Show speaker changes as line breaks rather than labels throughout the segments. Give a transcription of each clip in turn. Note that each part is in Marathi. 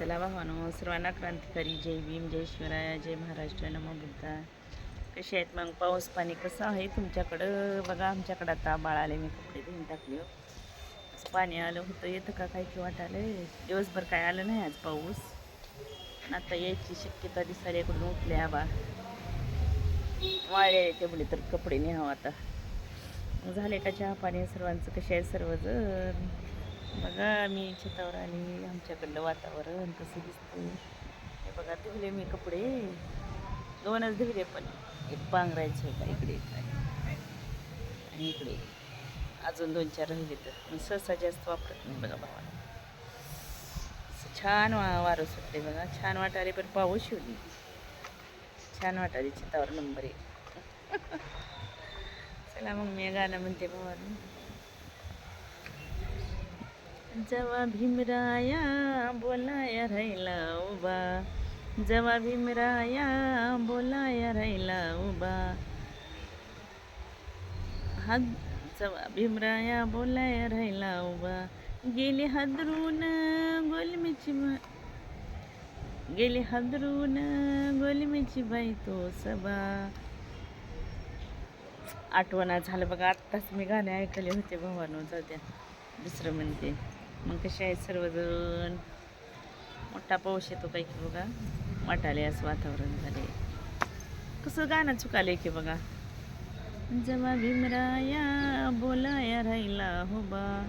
चला भावानो सर्वांना क्रांतिकारी. जय भीम जय शिवराया जय महाराष्ट्र. नमो बुद्धा. कसे आहेत मग? पाऊस पाणी कसं आहे तुमच्याकडं? बघा आमच्याकडं आता बाळाले मी कपडे धुवून टाकले हो. पाणी आलं होतं. येतं का काय की वाटायलं दिवसभर काय आलं नाही आज पाऊस. आता यायची शक्यता दिसायला इकडून उठले आबा. वाळे तेवढे तर कपडे न्यावं आता. झाले का चहा पाणी? सर्वांचं कसे आहे सर्वजण? बघा मी छतावर आली आमच्याकडलं वातावरण कसं दिसतं हे बघा धुवले मी कपडे. दोनच धुवले पण. एक पांघरायचं होता इकडे आणि इकडे अजून दोन चार राहिले तर. मी सहसा जास्त वापरत नाही बघा भावाला. छान वा वारं सुटले बघा. छान वाटाले पण पाऊस शिवली छान वाटाली शेतावर नंबर एक. चला मग मी गाणं म्हणते भावानं जवा भीमराया बोलाया राहिला उभा. जवा भीमराया बोलाया राहिला उभा. हात जवा भीमराया बोलाया राहिला उभा. गेले हादरून गोलमीची गेले हादरून गोलमीची बाई तो सबा आठवणा झालं बघा आत्ताच मी गाणे ऐकले होते भवानो जाऊ द्या. दुसरं म्हणते. मग कसे आहेत सर्वजण? मोठा पाऊस येतो काही की बघा. वाटाले असं वातावरण झाले. कसं गाणं चुकाले की बघा. जवा भीमराया बोलाया राहिला हो बा.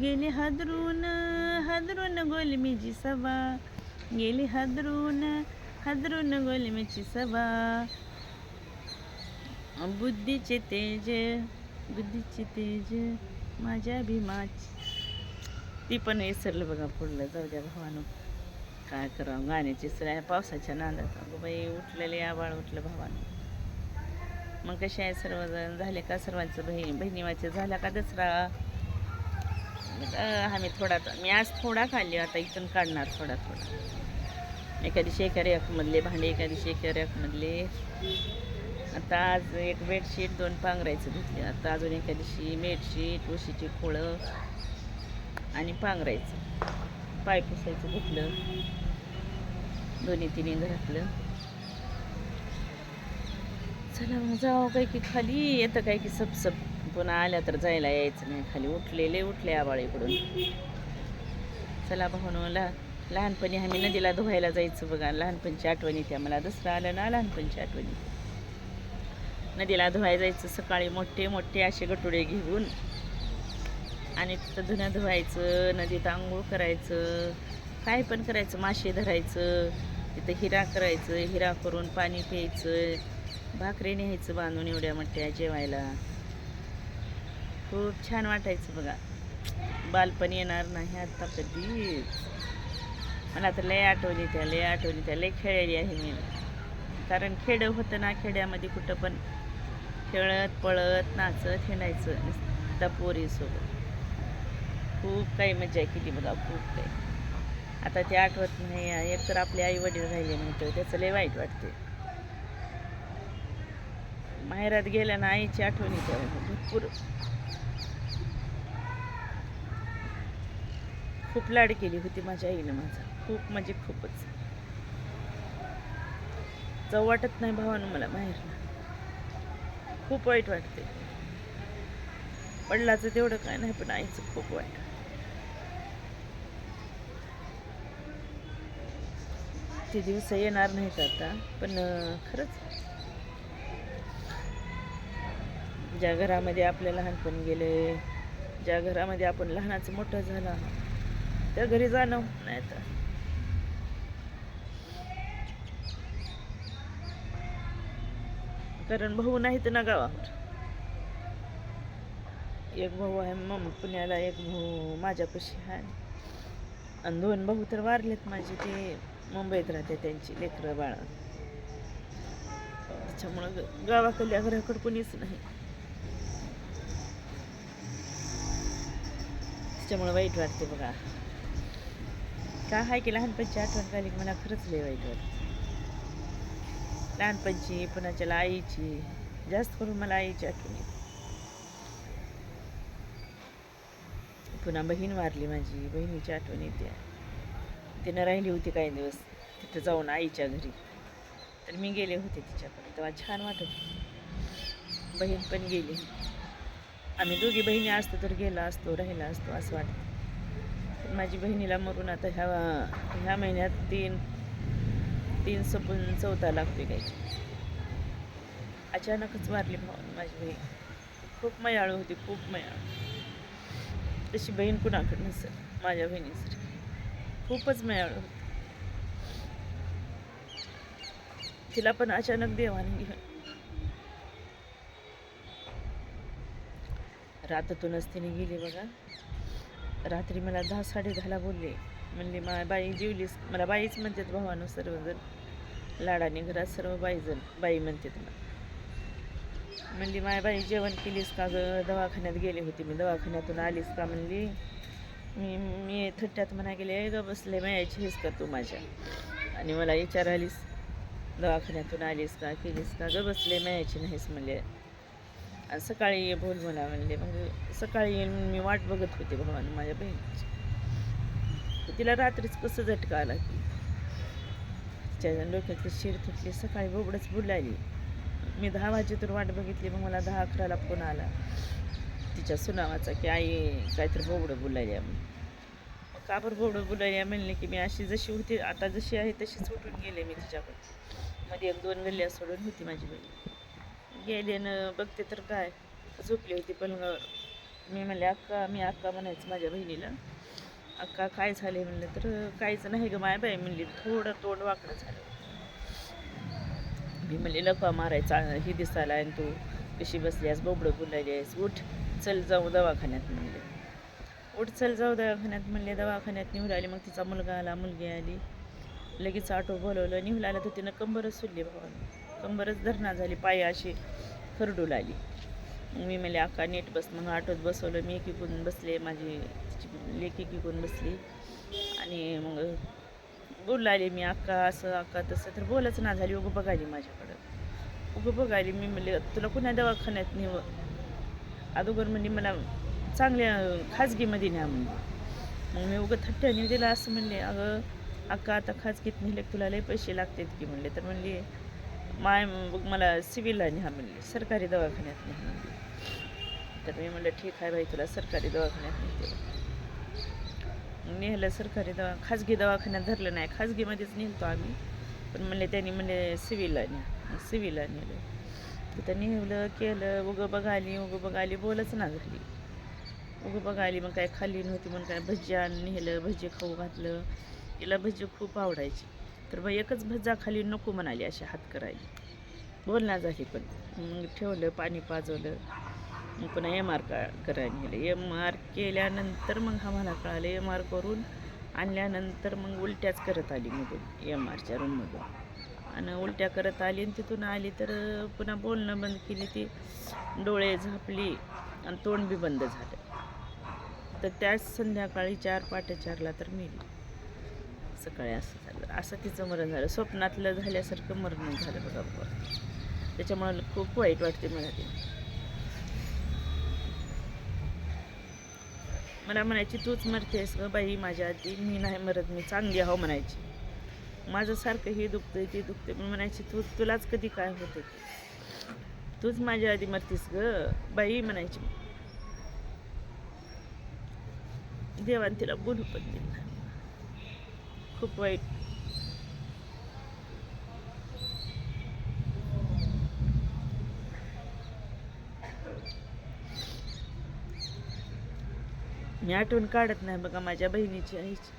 गेले हादरून हादरून गोलमीची सभा. गेली हादरून हादरून गोलमीची सभा. बुद्धीचे तेज बुद्धीचे तेज माझ्या भीमाची ती पण विसरलं बघा पुढलं. जाऊ द्या भावानं. काय करावं? गाण्याची सर पावसाच्या नांदात. अगं बाई उठलेले आबाळ उठलं भावानं. मग कसे आहे सर्वजण? झाले का सर्वांचं बहीण बहिणीवाचे झाला का दसरा? अं, आम्ही थोडा मी आज थोडा खाल्ली. आता इथून काढणार थोडा थोडा. एका दिवशी एका भांडे एका दिवशी एका रॅकमधले. आता आज एक बेडशीट दोन पांघरायचं घेतले आता अजून एका दिवशी बेडशीट उशीची खोळं. आणि पांघरायचं. पाय पुसायचं धुतलं दोन्ही तिन्ही घातलं चला मग जावं काय की खाली. येतं काय की सपसप. पुन्हा आल्या तर जायला यायचं नाही. खाली उठलेले उठले आबाळ इकडून. चला भावनोला लहानपणी आम्ही नदीला धुवायला जायचं बघा. लहानपणची आठवणी त्या मला दसरा आलं ना लहानपणची आठवणी नदीला धुवायला जायचं सकाळी मोठे मोठे असे गटुडे घेऊन. आणि तिथं धुणं धुवायचं नदीत आंघोळ करायचं काय पण करायचं मासे धरायचं तिथं हिरा करायचं हिरा करून पाणी प्यायचं भाकरी न्यायचं बांधून एवढ्या मोठ्या जेवायला. खूप छान वाटायचं बघा. बालपण येणार नाही आता कधीच. मला तर लय आठवणी त्या लय आठवणी त्या लय खेळलेली आहे मी. कारण खेडं होतं ना खेड्यामध्ये कुठं पण खेळत पळत नाचत हिंडायचं. दपोरीसोबत पोरीसोबत खूप काही मजा केली बघा खूप काही. आता ते आठवत नाही एक तर आपले आई वडील राहिले नाही तर त्याचं लय वाईट वाटते माहेरात गेल्या ना आईची आठवणी त्या भरपूर. खूप लाड केली होती माझ्या आईनं माझा. खूप म्हणजे खूपच. जाऊ वाटत नाही भावानं मला माहेरला. खूप वाईट वाटते वडिलाचं तेवढं काय नाही पण आईचं खूप वाईट. ते दिवस येणार नाहीत आता पण खरंच. ज्या घरामध्ये आपलं लहानपण गेले ज्या घरामध्ये आपण लहानाचं मोठं झाला त्या घरी जाणं नाही तर. कारण भाऊ नाहीत ना गावावर एक भाऊ आहे मग पुण्याला एक भाऊ माझ्यापाशी आहे. आणि दोन भाऊ तर वारलेत माझे ते. मुंबईत राहते त्यांची लेकरं बाळ. त्याच्यामुळं ग- गावाकडल्या घराकडं कोणीच नाही. त्याच्यामुळं वाईट वाटते बघा. का आहे की लहानपणची आठवण झाली की मला खरंच लय वाईट वाटते. लहानपणची पुन्हा आईची जास्त करून मला आईची आठवण. येते पुन्हा बहीण वारली माझी बहिणीची आठवण येते. तिनं राहिली होती काही दिवस. तिथं जाऊन आईच्या घरी. तर मी गेले होते तिच्याकडे. तेव्हा छान वाटत बहीण पण गेली. आम्ही दोघी बहिणी असतो तर गेला असतो राहिला असतो असं वाटतं. पण माझी बहिणीला मरून आता ह्या ह्या महिन्यात तीन तीन सपून चौथा लागतोय काही. अचानकच वारली भावानी माझी बहीण. खूप मयाळू होती खूप मयाळू. तशी बहीण कुणाकडे नसेल माझ्या बहिणीसारखी खूपच मिळालं. तिला पण अचानक देवाने घेऊन. रातातूनच तिने गेली बघा. रात्री मला दहा साडे दहाला बोलले. म्हणले मा बाई जीवलीस? मला बाईच म्हणतात भावानं सर्वजण. लाडाने घरात सर्व बाईजण. बाई म्हणतात मला म्हणली माय बाई जेवण केलीस का ग? दवाखान्यात गेली होती मी. दवाखान्यातून आलीस का? म्हणली मी मी थट्ट्यात म्हणा गेले ग बसले मायाची हेच का तू माझ्या? आणि मला विचार आलीस दवाखान्यातून आलीस का केलीस का? ग बसले मायाची नाहीस म्हणले. आणि सकाळी ये बोल मला म्हणले. मग सकाळी येईन मी वाट बघत होते भावानं माझ्या बहिणीची. तिला रात्रीच कसं झटका आला की तिच्या डोक्यातली शिर तुटली सकाळी बोबडच बुलायली. मी दहा वाजेतून वाट बघितली मग मला दहा अकराला फोन आला. तिच्या सुनावाचा की आई काहीतरी बोबडं बोलायला म्हणून. मग का बरं बोबडं बोलायला म्हणले की मी अशी जशी होती आता जशी आहे तशीच उठून गेले मी तिच्याकडे. मध्ये एक दोन गल्ल्या सोडून होती माझी बहीण. गेले न बघते तर काय झोपली होती पलंगावर मी म्हणले अक्का मी अक्का म्हणायचं माझ्या बहिणीला. अक्का काय झाले म्हणलं तर काहीच नाही ग माया बाई म्हणली थोडं तोंड वाकडं झालं. मी म्हणले लपा मारायचा ही दिसायला आणि तू कशी बसली आहेस बोबडं बोलायली आहेस उठ. चल जाऊ दवाखान्यात म्हणले उठ चल जाऊ दवाखान्यात म्हणले दवाखान्यात निघून आली मग तिचा मुलगा आला मुलगी आली. लगेच ऑटो बोलवलं. निघून आला तर तिनं कंबरच सुरली भावानं कंबरच धरणा झाली पाय अशी खरडू लागली. मग मी म्हणले अक्का नेट बस. मग ऑटोत बसवलं. मी एकीकून बसले माझी तिची लेकी एकीकून बसली. आणि मग बोलू मी अक्का असं अक्का तसं तर बोलच ना झाली. उगं बघायली माझ्याकडं. उगं बघायली मी म्हणले तुला कुणा दवाखान्यात नेव? अगोदर म्हणजे मला चांगल्या खाजगीमध्ये न्या म्हणले मग मी उगं थट्ट्याने दिला असं म्हणले अगं अक्का आता खाजगीत नेले तुला? लय पैसे लागतात की? म्हणले. तर म्हणले माय बघ मला सिव्हिलला न्या म्हणले सरकारी दवाखान्यात न्या म्हणले. तर मी म्हणलं ठीक आहे बाई तुला सरकारी दवाखान्यात नेते. नेलं सरकारी दवा खाजगी दवाखान्यात धरलं नाही. खाजगीमध्येच नेलतो आम्ही. पण म्हणले त्यांनी म्हणले सिव्हिलला न्या. सिव्हिलला नेलं. तिथं नेवलं केलं उगं बघाली उगं बघाली बोलच ना झाली उगं बघाली मग काय खाल्ली नव्हती मग काय भज्या नेलं भजी खाऊ घातलं. तिला भजी खूप आवडायची. तर मग एकच भज्जा खाली नको म्हणाली अशी हात करायला. बोलणार झाली पण. मग ठेवलं पाणी पाजवलं. मग पुन्हा एम आर का करायला नेलं. एम आर केल्यानंतर मग हा मला कळालं एम आर करून आणल्यानंतर मग उलट्याच करत आली मधून एम आरच्या रूममधून आणि उलट्या करत आली आणि तिथून आली तर पुन्हा बोलणं बंद केली ती. डोळे झापली आणि तोंड बी बंद झालं. तर त्याच संध्याकाळी चार पाटे चारला तर मेली सकाळी असं झालं. असं तिचं मरण झालं. स्वप्नातलं झाल्यासारखं मरण झालं बघा बरोबर त्याच्यामुळं खूप वाईट वाटते मला ते मला म्हणायची तूच मरतेस ग बाई माझ्या आधी. मी नाही मरत. मी चांगली आहो म्हणायची. माझं सारखं हे दुखतंय ते दुखतंय मी म्हणायची तू तुलाच कधी काय होते तूच माझ्या आधी मरतीस ग बाई म्हणायची. देवान तिला बोलू पण दिलं खूप वाईट. मी आठवण काढत नाही बघा माझ्या बहिणीची आईची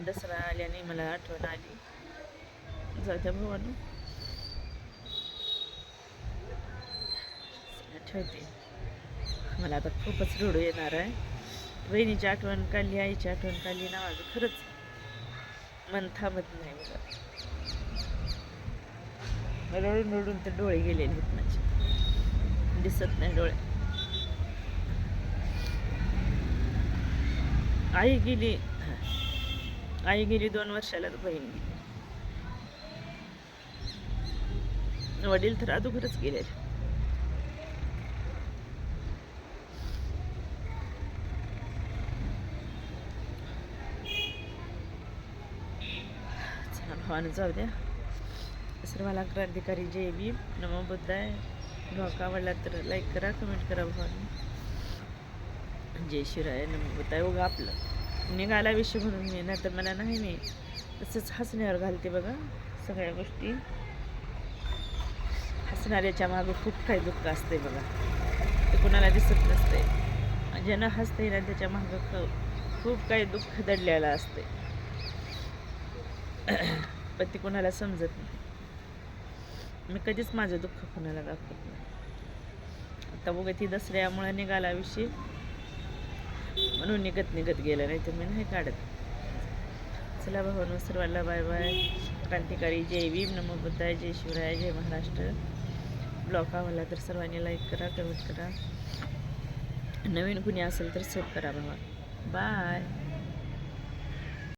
पण दसरा आल्याने मला आठवण आली. जात्या भावानं. ठेवते. मला आता खूपच रडू येणार आहे. बहिणीची आठवण काढली आईची आठवण काढली ना माझं खरंच मन थांबत नाही मला रडून रडून तर डोळे गेलेले आहेत माझे. दिसत नाही डोळे. आई गेली. आई गेली दोन वर्षालाच बहीण गेली. वडील तर अगोदरच गेले. भावानं जाऊ द्या. सर्वाला क्रांतिकारी जे बी नमो बुद्धाय. ब्लॉग आवडला तर लाईक करा कमेंट करा भावानी. जय शिवराय. नमो बुद्धाय. उगा आपलं. निघाला विषय म्हणून मी नाही तर मला नाही मी तसंच हसण्यावर घालते बघा सगळ्या गोष्टी. हसणाऱ्याच्या मागं खूप काही दुःख असते बघा. ते कुणाला दिसत नसते ज्यानं हसते ना त्याच्या मागं ख- खूप काही दुःख दडलेलं असते पण ते कोणाला समजत नाही. मी कधीच माझं दुःख कोणाला दाखवत नाही. आता बघा ती दसऱ्यामुळे निघाला म्हणून निघत निघत गेलं नाही तर मी नाही काढत. चला भाऊ सर्वांना बाय बाय क्रांतिकारी जय भीम नमो बुद्धाय जय शिवराय जय महाराष्ट्र. ब्लॉग आवडला तर सर्वांनी लाईक करा कमेंट करा. नवीन कुणी असेल तर सेट करा भावा. बाय